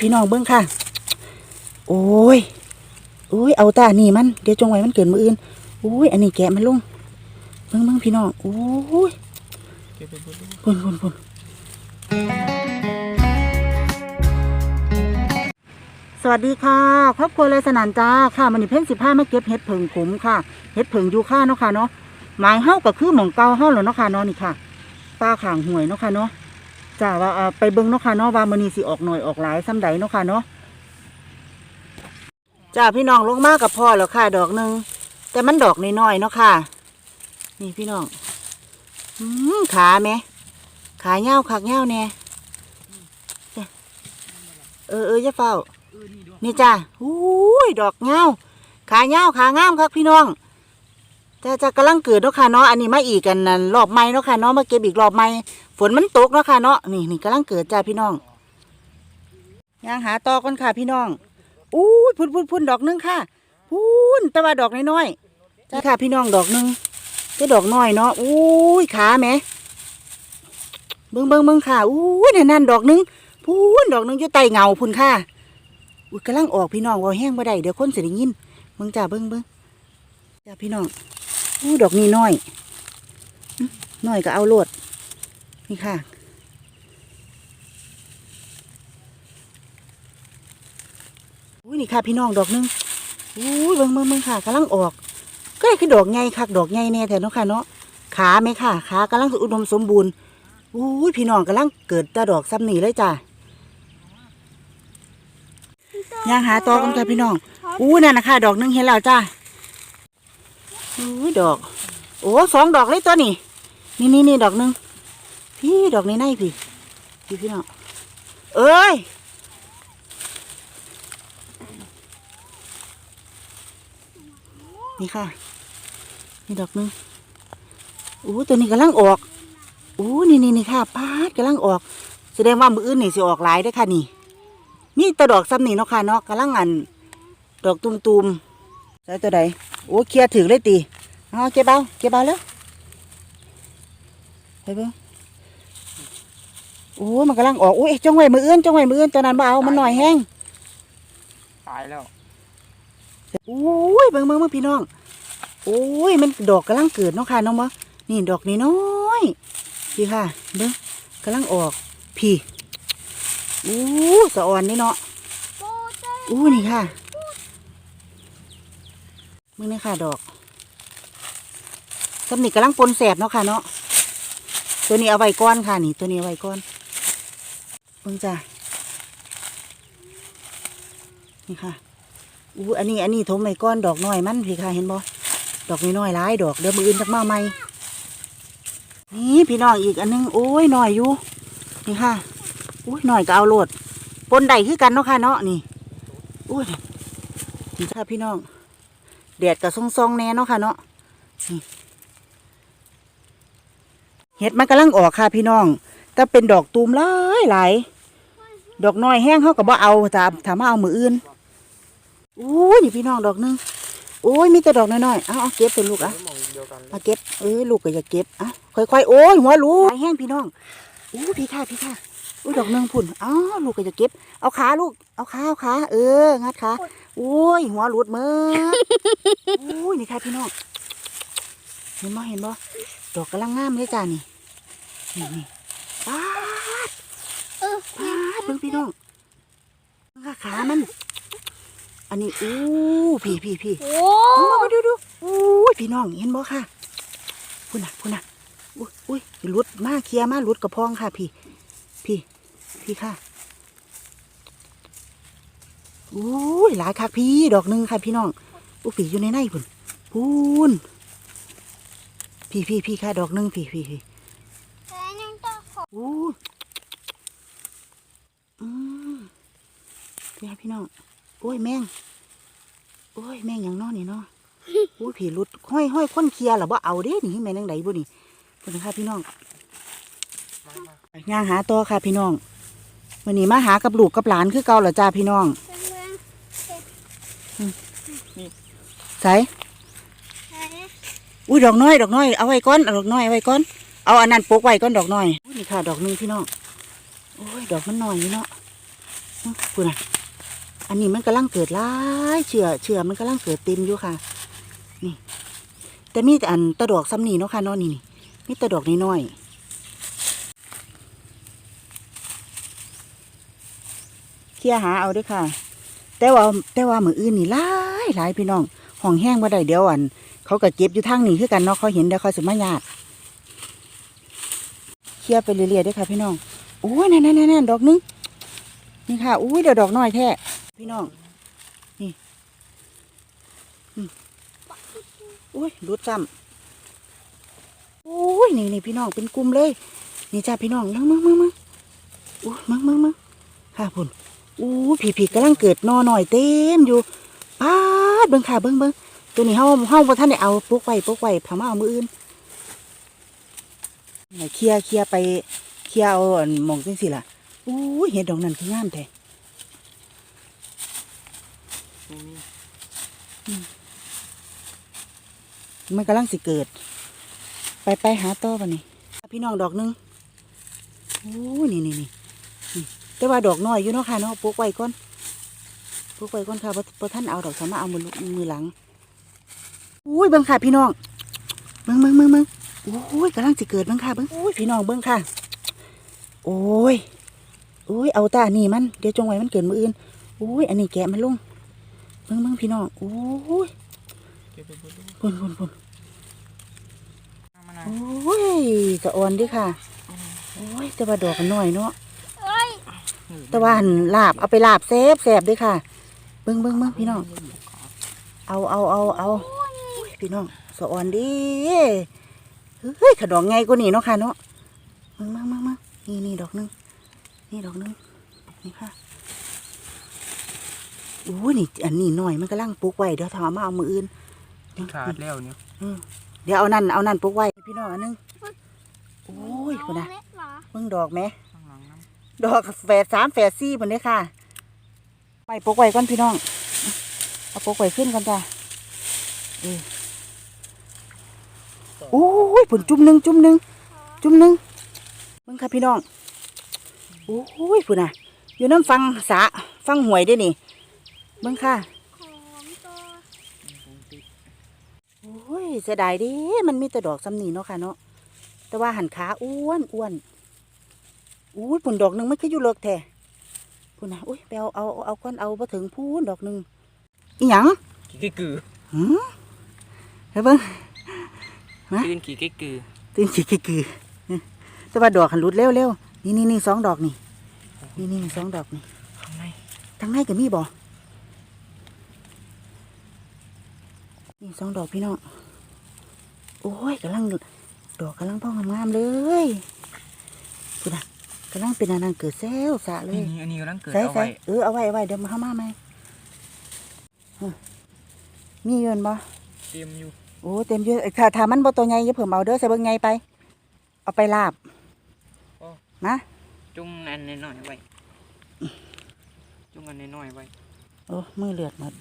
พี่น้องเบิ้งค่ะ โอ้ยโอ้ยเอาตานี่มัน เดี๋ยวจงไว้มันเกิดมืออื่นโอ้ยอันนี้แกะมันลงเบิ้งเบิ้งพี่น้องโอ้ยเก็บไปบนลูกพุ่นพุ่นพุ่นสวัสดีค่ะ ครอบครัวเลยสนานจ้าค่ะมันนี่เพ่นสิบห้ามาเก็บเห็ดเผิงขุมค่ะเห็ดเผิงยูค่าเนาะค่ะเนาะหมายเฮ้าก็คือหมองเกาเฮ้าแล้วเนาะค่ะเนาะนี่ค่ะป้าข่างห่วยเนาะค่ะเนาะ จ้าว่าไปเบิ่งเนาะค่ะเนาะว่ามันนี่สิออกหน่อยออกหลายซ้ำใดเนาะค่ะเนาะจ้าพี่น้องลงมากับพ่อแล้วค่ะ ดอกหนึ่งแต่มันดอกน้อยๆเนาะค่ะ นี่พี่น้องอืมขาไหมขาเงาวคักเงาวแน่จ้ะเออเออจะเฝ้านี่จ้าอุ้ยดอกเงาขาเงาขางามครับพี่น้อง จะจะกำลังเกิดเนาะค่ะเนาะอันนี้มาอีกกันนั่นรอบใหม่เนาะค่ะเนาะมาเก็บอีกรอบใหม่ฝนมันตกเนาะค่ะเนาะนี่นี่กำลังเกิดจ้าพี่น้องย่างหาตอก่อนค่ะพี่น้องอุ้พุ่นพุ่นพุ่นดอกหนึงค่ะพุ่นแต่ว่าดอกน้อยๆจ้าค่ะพี่น้องดอกหนึงก็ดอกน้อยเนาะอุ้ยขาแหมเบิ้งเบิ้งเบิ้งค่ะอู้ยนั่นนั่นดอกหนึงพูนดอกหนึงอยู่ใต้เงาพุ่นค่ะอุ้ยกำลังออกพี่น้องว่าแห้งบ่ได้เดี๋ยวคนสิได้ยินเบิ้งจ้าเบิ้งเบิ้งจ้าพี่น้อง อู้ดอกนี้น้อย น้อยก็เอาโลด นี่ค่ะ อุ้ยนี่ค่ะ พี่น้องดอกหนึงอู้ยเบิ้งเบิ้งเบิ้งค่ะกำลังออก ก็ได้คือดอกใหญ่คักดอกใหญ่แน่แท้เนาะค่ะเนาะ ขาไหมค่ะ ขากำลังอุดมสมบูรณ์อู้ยพี่น้องกำลังเกิดตาดอกซ้ำนี่เลยจ้ะย่างหาตอกันค่ะพี่น้องอู้นั่นนะคะดอกหนึงเห็นแล้วจ้า อู้ยดอก โอ้สองดอกเลยตัวนี่นี่นี่นี่ดอกหนึ่งพี่ดอกในในพี่พี่พี่น้องเอ้ยนี่ค่ะ นี่ดอกหนึงอู้ตัวนี้กำลังออกอู้นี่นี่นี่ค่ะปาดกำลังออก แสดงว่ามืออื่นนี่สิออกหลายได้ค่ะนี่นี่แตะดอกซ้ำนี่เนาะค่ะเนาะกำลังอัน ดอกตุ่มๆ ใส่ตัวใดโอ้เคลียร์ถึงเลยตีเอาเก็บเอาเก็บเอาแล้วไปเบิ่งโอ้มันกำลังออกโอ้ยจ้องไว้มืออื่นจ้องไว้มืออื่นตัวนั้นบ่เอามันหน่อยแห้งตายแล้วโอ้ยเบิ่งเบิ่งเบิ่งพี่น้องโอ้ยมันดอกกำลังเกิดเนาะค่ะน้องบ่นี่ดอกนี้น้อยๆพี่ค่ะเบิ่งกำลังออกพี่อู้สะอ่อนนี่เนาะอู้นี่ค่ะ มึงนี่ค่ะดอกสำนี่กำลังปนแสบเนาะค่ะเนาะตัวนี้เอาไว้ก้อนค่ะนี่ ตัวนี้เอาไว้ก้อนเบิ่งจ้านี่ค่ะอู้อันนี้อันนี้ทมไว้ก้อนดอกน้อยมันพี่ค่ะเห็นบ่ดอกน้อยๆหลายดอกเดี๋ยวมืออื่นจักมาใหม่นี่พี่น้องอีกอันนึงโอ้ยหน่อยอยู่นี่ค่ะอุ้ยหน่อยก็เอาโลดปนใดคือกันเนาะค่ะเนาะนี่อุ้ยนี่ค่ะพี่น้อง แดดกับซองๆแน่เนาะค่ะเนาะเห็ดมันกำลังออกค่ะพี่น้องแต่เป็นดอกตูมหลายหลายดอกน้อยแห้งเขาก็บ่เอาถามถามมาเอามืออื่นโอ้ยนี่พี่น้องดอกหนึงโอ้ยมีแต่ดอกน้อยๆเอาเอาเก็บเป็นลูกอะมอาเก็บเอ้ยลูกก็อย่าเก็บอะค่อยๆโอ้ยหัวรูหายแห้งพี่น้องอู้พี่ค่ะพี่ค่ะอุ้ยดอกหนึงพุ่นอ้าลูกก็อย่าเก็บ เอาขาลูกเอาขาเอาขาเอองัดขา โอ้ย หัวหลุดมือโอ้ย นี่ค่ะพี่น้อง เห็นบ่เห็นบ่ดอกกำลังงามเลยจ้านี่ นี่นี่ปาดปาดเบิ่งพี่น้องขาขามัน อันนี้อู้พี่พี่พี่โอ้เอามาดูดูอุ้ยพี่น้องเห็นบ่ค่ะพุ่นน่ะพุ่นน่ะอุ้ยอุ้ยหลุดมาเคลียร์มาหลุดกระพองค่ะพี่ พี่ พี่ค่ะ อุ้ยหลายค่ะพี่ดอกหนึ่งค่ะพี่น้องอุ้ยผีอยู่ในในพุ่นพุ่นพี่พี่พี่ค่ะดอกหนึ่งพี่พี่พี่แค่ยังจะขออู้อืมพี่ค่ะพี่น้องโอ้ยแมงโอ้ยแมงอย่างน้อนี่เนาะอุ้ยผีรุดห้อยห้อยค้นเคลียร์หรอบ่เอาเด้นี่แม่นังไดบ่นี่เป็นค่ะพี่น้องมามาย่างหาต่อค่ะพี่น้องวันนี้มาหากับลูกกับหลานคือเก่าเหรอจ้าพี่น้องเป็นเรื่อง ใส่แค่อุ้ยดอกน้อย ดอกน้อยเอาไว้ก่อนเอาดอกน้อยเอาไว้ก่อนเอาอันนั้นปกไว้ก่อนดอกน้อยอุ้ยนี่ค่ะ ดอกหนึงพี่น้องโอ้ยดอกมันน้อยนี่เนาะคุณน่ะอันนี้มันกำลังเกิดหลายเชื่อเชื่อมันกำลังเกิดเต็มอยู่ค่ะ นี่ แต่มีแต่อันตะดอกซ้ำนี่เนาะค่ะเนาะนี่นี่มีแตะดอกน้อยๆเคลียร์หาเอาเด้วยค่ะ แต่ว่าแต่ว่ามืออื่นนี่หลายหลายพี่น้องห้องแห้งมาได้เดี๋ยวอัน เขาก็เก็บอยู่ทางนี้คือกันเนาะเขาเห็นเดี๋ยวเขาสิมาญาติเคลียร์ไปเรื่อยๆด้วยค่ะพี่น้องโอ้ยนั่นนั่นนั่นดอกนึงนี่ค่ะอุ้ยเดี๋ยวดอกน้อยแท้พี่น้องนี่อุ้ยรุดซ้ำโอ้ยนี่นี่พี่น้องเป็นกลุ่มเลย นี่จ้าพี่น้องมึงมึงมึงมึงอุ้ยมึงมึงมึงค่ะพุ่น อู้ผีผีกำลังเกิดนอหน่อยเต็มอยู่ป้าดเบิ่งค่ะเบิ่งเบิ่งตัวนี้เฮาเฮาบ่ทันได้เอาปลูกไว้ปลูกไว้พามาเอามืออื่นไหนเคลียเคลียไปเคลียเอาหมองจังซี่ล่ะอู้เห็ดดอกนั้นคืองามแท้นี่มีมันกำลังสิเกิด ไปไปหาต่อบัดนี้พี่น้องดอกหนึงโอ้นี่นี่นี่ แต่ว่าดอกน้อยอยู่เนาะค่ะเนาะปลูกไว้ก่อนปลูกไว้ก่อนค่ะบ่บ่ทันเอาดอกสามารถเอามือลุมือหลังอุ้ยเบิ่งค่ะพี่น้องเบิ่งเบิ่งเบิ่งเบิ่งโอ้ยกำลังสิเกิดเบิ่งค่ะเบิ่งโอ้ยพี่น้องเบิ่งค่ะ โอ้ยโอ้ยเอาตานี่มันเดี๋ยวจงไว้มันเกิดมืออื่นโอ้ยอันนี้แกะมันลงเบิ่งเบิ่งพี่น้องโอ้ยปเบิดลูกพุ่นพุ่นพุ่นเอามานะโอ้ยจะอ่อนดิค่ะ โอ้ยแต่ว่าดอกมันน้อยเนาะ แต่ว่าหั่นลาบเอาไปลาบแซ่บแซ่บเด้วยค่ะ เบิ้งเบิ้งเบิ้งพี่น้อง เอาเอาเอาเอาโอ้ยพี่น้องสะอ่อนดิเฮ้ยขดอกไงกว่านี่เนาะค่ะเนาะมึงมึงมึงมึงนี่นี่ดอกหนึง นี่ดอกหนึง นี่ค่ะโอ้ยนี่ อันนี้หน่อยมันกำลังปลูกไว้เดี๋ยวทำมาเอามืออื่นขาดแล้วเนี่ยเดี๋ยวเอานั่นเอานั่นปลูกไว้พี่น้องอันหนึง โอ้ยคนนะเล็กเหรอเบิ่งดอกไหมข้างหลังน้ ดอกแฝดสามแฝดสี่บนนี้ค่ะไปปกไว้ก่อนพี่น้อง เอาปกไว้ขึ้นก่อนจ้ะเออโอ้ยผลจุ่มหนึ่งจุ่มหนึ่งจุ่มหนึ่งเบิ่งค่ะพี่น้องโอ้ยพุ่นน่ะ อยู่น้ำฟังสาฟังหวยเด้นี่เบิ่งค่ะของตัวำโอ้ยเสียดายดิมันมีแต่ดอกซ้ำนี่เนาะค่ะเนาะแต่ว่าหันขาอ้วนอ้วน อุ้ยผลดอกหนึ่งมันคืออยู่เลิกแท้พุ่นน่ะอุ้ยไปเอาเอาเอาก้อนเอาบ่ถึงพูนดอกหนึ่งอีหยังกี่กือหืมเฮ้ยเบิ่งฮะตื่นกี่กือตื่นขี้ขี้กือแต่ว่าดอกหันรุดเร็วเร็วนี่นี่นี่สองดอกนี่นี่นี่สองดอกนี่ข้างในทางในก็มีบ่นี่สองดอกพี่น้องโอ้ยกำลังดอกกำลังพ่องามๆเลยพุ่นน่ะ กำลังเป็นอันนั้นเกิดแซวสะเลนี่ยนี่อันนี้กำลังเกิดใส่เอาใส่ไว้เออเอาไว้เอาไว้เดี๋ยวมาเข้ามาไหมฮะมีเงินบ่เตรียมอยู่โอ้เต็มเยอะถ้าถ้ามันบ่ตัวใหญ่อย่าเพิ่มเอาเด้อใส่เบิ่งใหญ่ไป เอาไปลาบนะจุงอันน้อยๆไว้จุงอันน้อยๆไว้โอ้มือเลือดหมด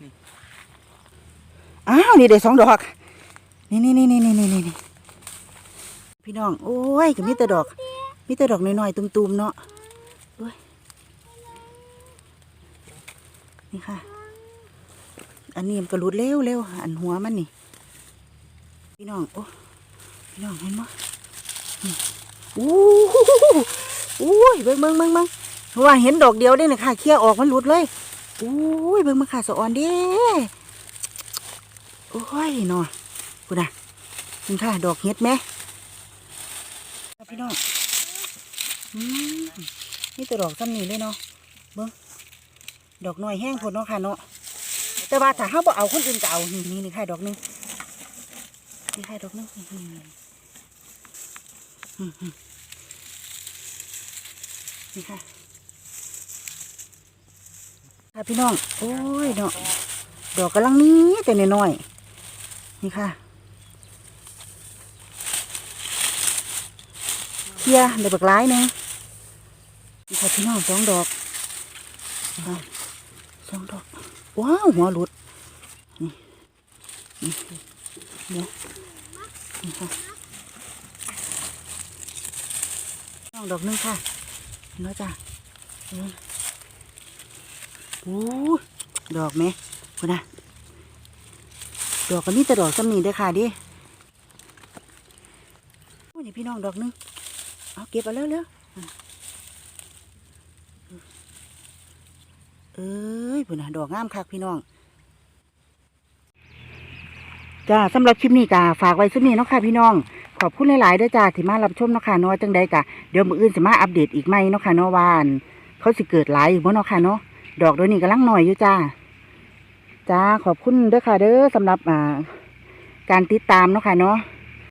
นี่อ้าวนี่ได้สองดอก นี่นี่นี่นี่นี่นี่นี่ พี่น้อง โอ้ยก็มีแต่ดอก มีแต่ดอกน้อยๆตุ่มๆเนาะโอ้ยนี่ค่ะ อันนี้มันก็รุดเร็วเร็วอันหัวมันนี่ พี่น้อง โอ้ พี่น้องเห็นมั้นี่อู้หูอู้ยเบิ่งเบิ่งเบิ่งเบิ่งเพราะว่าเห็นดอกเดียวได้เลยค่ะเคลียออกมันหลุดเลยอู้ยเบิ่งมาค่ะสะออนเด้โอ้ยนาะกูน่ะนี่ค่ะดอกเห็ดไหม พี่น้องอืมนี่แต่ดอกซ้ำนี่เลยเนาะเบิ่งดอกน้อยแห้งพดเนาะค่ะเนาะแต่ว่าถ้าเฮาบ่เอาคนอื่นก็เอานี่นี่นี่ค่ะดอกหนึงนี่ค่ะดอกหนึงนี่นี่นี่อืมนี่ค่ะค่ะพี่น้อง โอ้ยเนาะดอกกำลังนี้แต่น้อยๆนี่ค่ะ เคลียเดี๋ยวบักร้ายหนึงนี่ค่ะพี่น้องสองดอกสองดอก ว้าวหัวหลุด นี่นี่เดี๋ยวนี่ค่ะน้องดอกนึงค่ะเนแล้วจ้ะโอ้ดอกไหมคุณนะดอกก็มีแต่ดอกสำนีเด้อค่ะดิโอ้ยนี่พี่น้องดอกนึง เอาเก็บเอาเร็วเร็วเอ้ยพุ่นนะดอกงามคักพี่น้องจ้าสำหรับคลิปนี้กะฝากไว้สักนี้เนาะค่ะพี่น้อง ขอบคุณหลายๆด้วยจ้าที่มารับชมเนาะค่ะเนาะจังใดกะเดี๋ยวมืออื่นสิมาอัปเดตอีกไหมเนาะค่ะเนาะวาน เขาสิเกิดหลายอยู่บ่เนาะค่ะเนาะดอกเดี๋ยวนี้กำลังหน่อยอยู่จ้าจ้าขอบคุณเด้อค่ะเด้อสำหรับอ่าการติดตามเนาะค่ะเนาะ